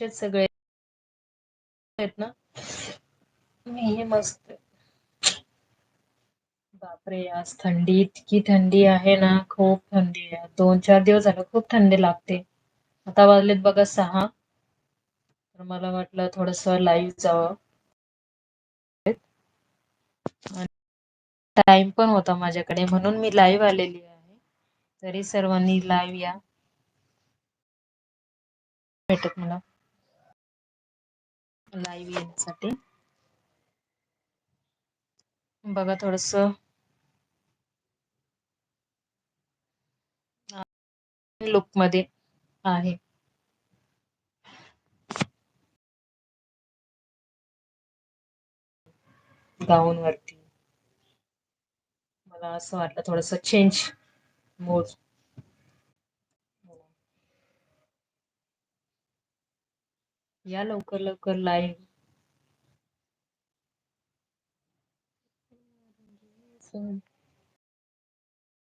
तेच सगळे आहेत ना. मी हे मस्त बापरे आज थंडी इतकी थंडी आहे ना खूप थंडी आहे. दोन चार दिवस झाले खूप थंडी लागते. आता वाजलेत बघा सहा. तर मला वाटलं थोडस लाईव्ह जावं. टाइम पण होता माझ्याकडे म्हणून मी लाईव्ह आलेली आहे. तरी सर्वांनी लाईव्ह या. भेटत मला. लाईव्ह येण्यासाठी बघा थोडस. लुकमध्ये आहे. गाऊन वरती. मला असं वाटलं थोडस चेंज मोड या लवकर लवकर लाईव्ह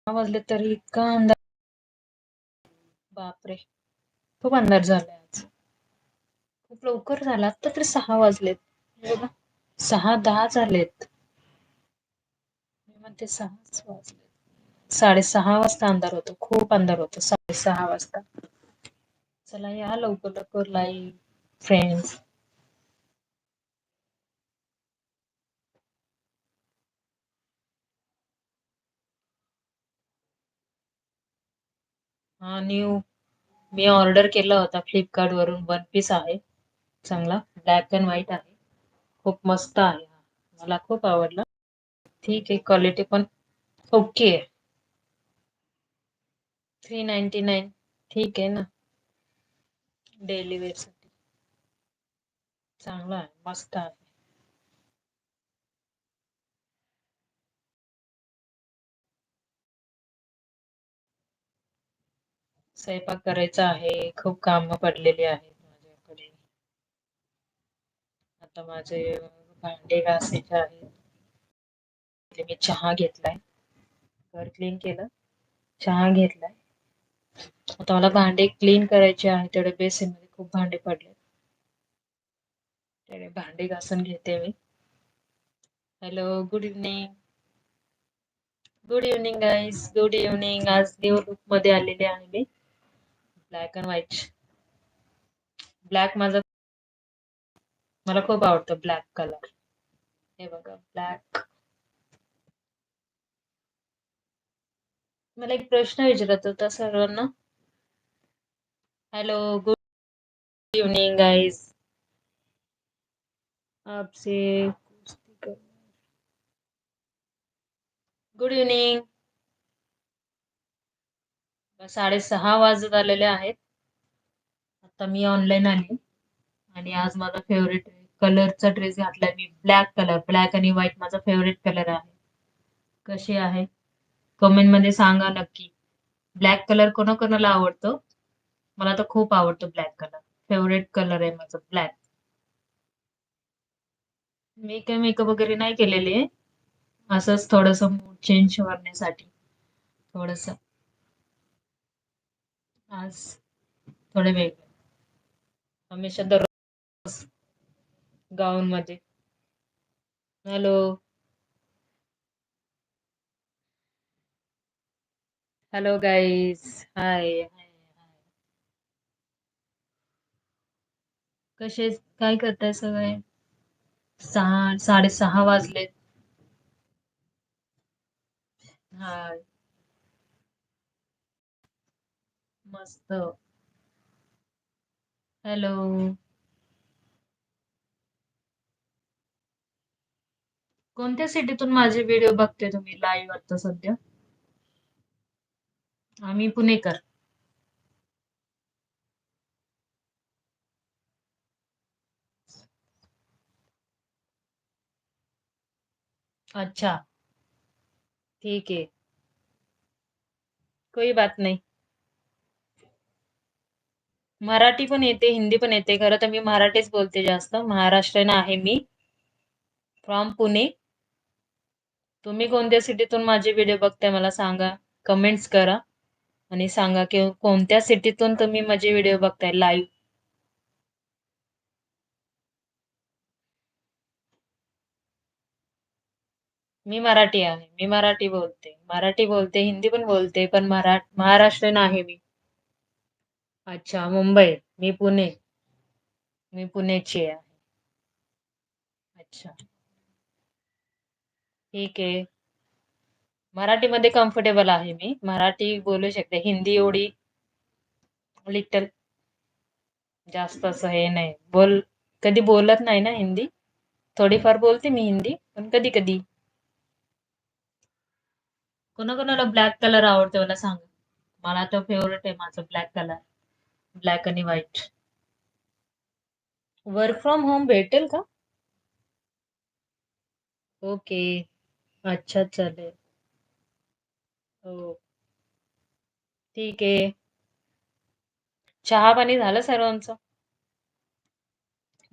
वाजले तरी इतका अंदाज बापरे. खूप अंधार झालाय आज. खूप लवकर झाला. आता तर सहा वाजलेत. सहा दहा झालेत. म्हणते सहाच वाजले साडेसहा वाजता अंधार होतो. खूप अंधार होतो. साडेसहा वाजता. चला या लवकर लवकर लाईव्ह फ्रेंड्स हा न्यू मी ऑर्डर केला होता फ्लिपकार्ट वरून. वन पीस आहे. चांगला. ब्लॅक अँड व्हाईट आहे. खूप मस्त आहे मला खूप आवडला. ठीक आहे. क्वालिटी पण ओके आहे. थ्री नाईन्टी नाईन ठीक आहे ना. डेली वेअर चांगला आहे मस्त आहे. स्वयंपाक करायचा आहे खूप काम पडलेली आहेत माझ्याकडे. आता माझे भांडे घासायचे आहेत. मी चहा घेतलाय. घर क्लीन केलं. चहा घेतलाय. आता मला भांडे क्लीन करायचे आहे तेवढे बेसिनमध्ये खूप भांडे पडले तेवढे भांडे घासून घेते मी. Hello good evening good evening guys good evening आज न्यू लुकमध्ये आलेले आहे मी. ब्लॅक अँड व्हाईट ब्लॅक माझा मला खूप आवडतं ब्लॅक कलर हे बघा ब्लॅक मला एक प्रश्न विचारत होता सर्वांना. हॅलो गुड इव्हनिंग गाईज आपसे गुड इव्हनिंग साडेसहा वाजत आलेले आहेत. आता मी ऑनलाईन आली आणि आज माझा फेवरेट कलरचा ड्रेस घातलाय मी ब्लॅक कलर ब्लॅक आणि व्हाईट माझा फेवरेट कलर आहे. कशी आहे? कमेंटमध्ये सांगा नक्की. ब्लॅक कलर कोणाकोणाला आवडतो? मला तर खूप आवडतो ब्लॅक कलर फेवरेट कलर आहे माझा ब्लॅक मी काही मेकअप वगैरे नाही केलेले. असंच थोडस मूड चेंज करण्यासाठी थोडस. आज थोडे वेगळे. हमेशा दररोज गाऊन मध्ये हॅलो हॅलो गाईज हाय कसे काय करताय सगळे? सहा साडेसहा वाजलेत हाय. मस्त. हॅलो. कोणत्या सिटीतून माझे व्हिडिओ बघते तुम्ही लाईव्ह आता सध्या? आम्ही पुणेकर. अच्छा. ठीक आहे. कोई बात नाही. मराठी पण येते हिंदी पण येते. खरं तर मी मराठीच बोलते जास्त. महाराष्ट्रीयन आहे मी. फ्रॉम पुणे तुम्ही कोणत्या सिटीतून माझे व्हिडिओ बघताय मला सांगा. कमेंट्स करा. आणि सांगा की कोणत्या सिटीतून तुम्ही माझे व्हिडिओ बघताय? लाईव्ह मी मराठी आहे. मी मराठी बोलते. मराठी बोलते, हिंदी पण बोलते, पण मरा आहे मी. अच्छा, मुंबई. मी पुणे. मी पुण्याची आहे. अच्छा. ठीक आहे. मराठीमध्ये कम्फर्टेबल आहे मी. मराठी बोलू शकते. हिंदी एवढी लिटल जास्त असं हे नाही. बोल कधी बोलत नाही ना हिंदी. थोडीफार बोलते मी हिंदी, पण कधी-कधी. कोणाकोणाला ब्लॅक कलर आवडतो मला सांग मला तर फेवरेट आहे माझं ब्लॅक कलर. ब्लॅक आणि व्हाईट. वर्क फ्रॉम होम भेटेल का? ओके. अच्छा, चालेल. हो. ठीक आहे. चहा-पाणी झालं सर्वांचं?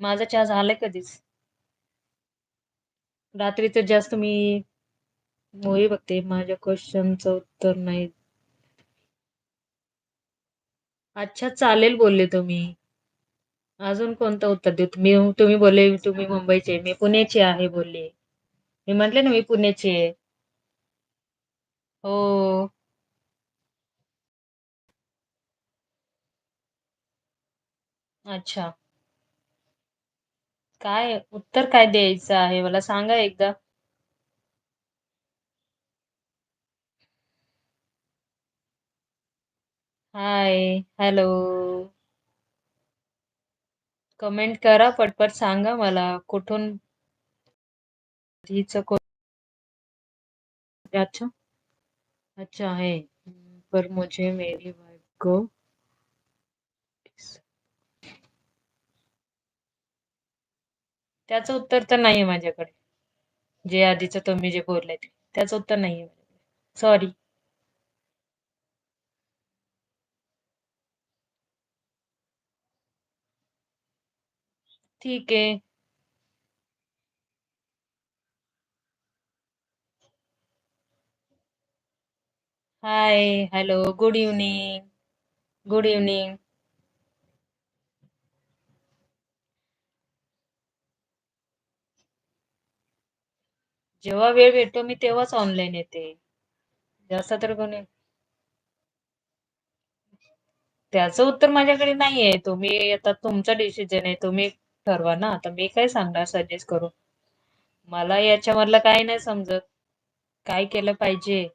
माझा चहा झालाय कधीच. रात्रीचं जास्त मी मूवी बघते. माझ्या क्वेश्चनचं उत्तर नाही. अच्छा, चालेल बोलले तुम्ही. अजून कोणतं उत्तर देऊ? मी तुम्ही बोलले तुम्ही मुंबईचे. मी पुण्याचे आहे बोलले. मी म्हटले ना मी पुण्याचे आहे. हो. अच्छा. काय उत्तर काय द्यायचं आहे मला सांगा एकदा? हाय, हॅलो. कमेंट करा पटपट सांगा मला कुठून हिचं को अच्छा. अच्छा है. पर मुझे मेरी वाइफ को त्याचं उत्तर तर नाहीये माझ्याकडे. जे आधीचं तुम्ही जे बोलले ते. त्याचं उत्तर नाहीये सॉरी. ठीक आहे. Hi, hello, good evening. Good evening. जेव्हा वेळ भेटतो मी तेव्हाच ऑनलाईन येते. जास्त तर कोणी त्याचं उत्तर माझ्याकडे नाहीये. तुम्ही आता तुमचा डिसिजन आहे. तुम्ही ठरवा ना. आता मी काय सांगणार सजेस्ट करून. मला याच्यामधलं काही नाही समजत. काय केलं पाहिजे?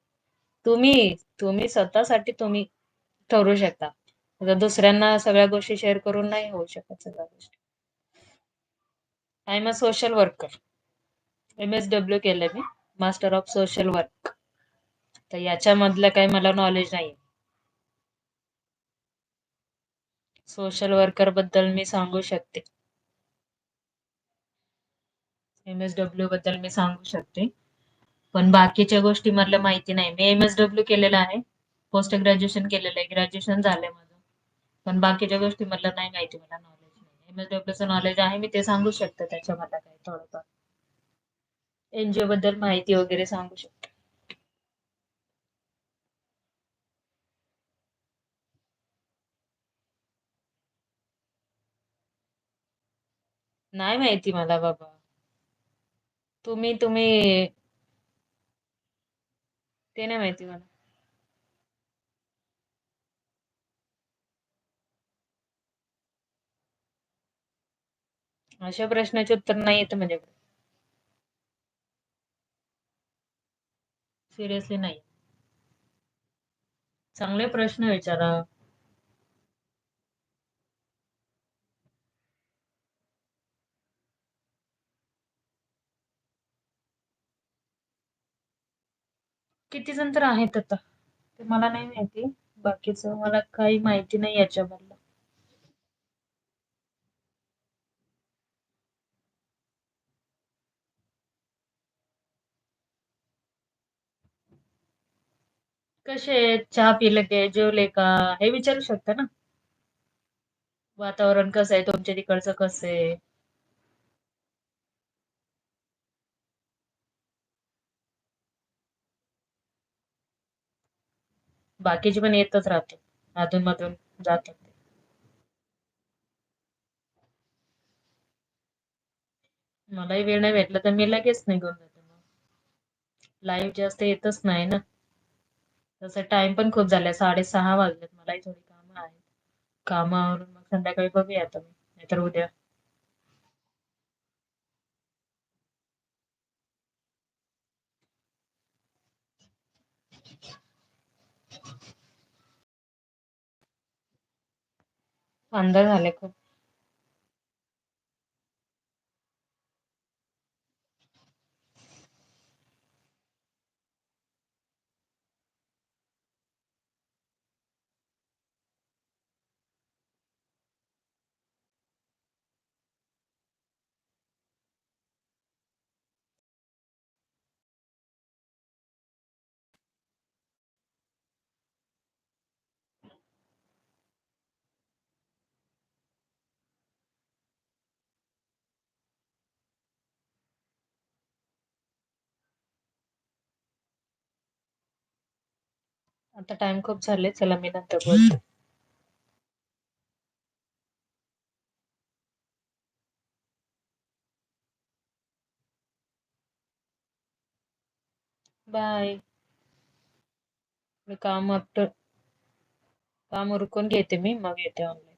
तुम्ही, तुम्ही स्वतःसाठी तुम्ही ठरवू शकता. दुसऱ्यांना सगळ्या गोष्टी शेअर करून नाही होऊ शकत सगळ्या गोष्टी. I am a social worker. MSW केलंय मी. Master of social work. तर याच्यामधलं काही मला नॉलेज नाही सोशल वर्करबद्दल मी सांगू शकते. एम-एस-डब्ल्यू बद्दल मी सांगू शकते. पण बाकीच्या गोष्टी मधलं माहिती नाही. मी एम-एस-डब्ल्यू केलेलं आहे. पोस्ट ग्रॅज्युएशन केलेलं आहे. ग्रॅज्युएशन झालंय माझं. पण बाकीच्या गोष्टी मधलं नाही माहिती मला नॉलेज नाही. एम-एस-डब्ल्यूचं नॉलेज आहे. मी ते सांगू शकते त्याच्यामधलं काही थोडंफार. एनजीओ बद्दल माहिती वगैरे सांगू शकते. नाही माहिती मला बाबा. तुम्ही तुम्ही ते नाही माहिती मला. अशा प्रश्नाचे उत्तर नाही येत माझ्याकडे. सिरियसली नाही. चांगले प्रश्न विचारा. किती जण तर आहेत आता. ते मला नाही माहिती. बाकीचं मला काही माहिती नाही याच्याबद्दल कसे आहेत? चहा पिले काय? जेवले का? हे विचारू शकता ना. वातावरण कसं आहे? तुमच्या तिकडचं कसं आहे? बाकीचे पण येतच राहतात. अधून-मधून जातात. मलाही वेळ नाही भेटला तर मी लगेच निघून जाते मग. लाईव्ह जास्त येतच नाही ना तसं टाइम पण खूप झालाय साडेसहा वाजलेत मलाही थोडी कामं आहेत कामावरून मग संध्याकाळी बघूया आता मी नाहीतर उद्या अंधार झाले खूप. आता टाइम खूप झाले चला मी नंतर बोलते. बाय मी काम आपलं काम उरकून घेते मी मग येते ऑनलाईन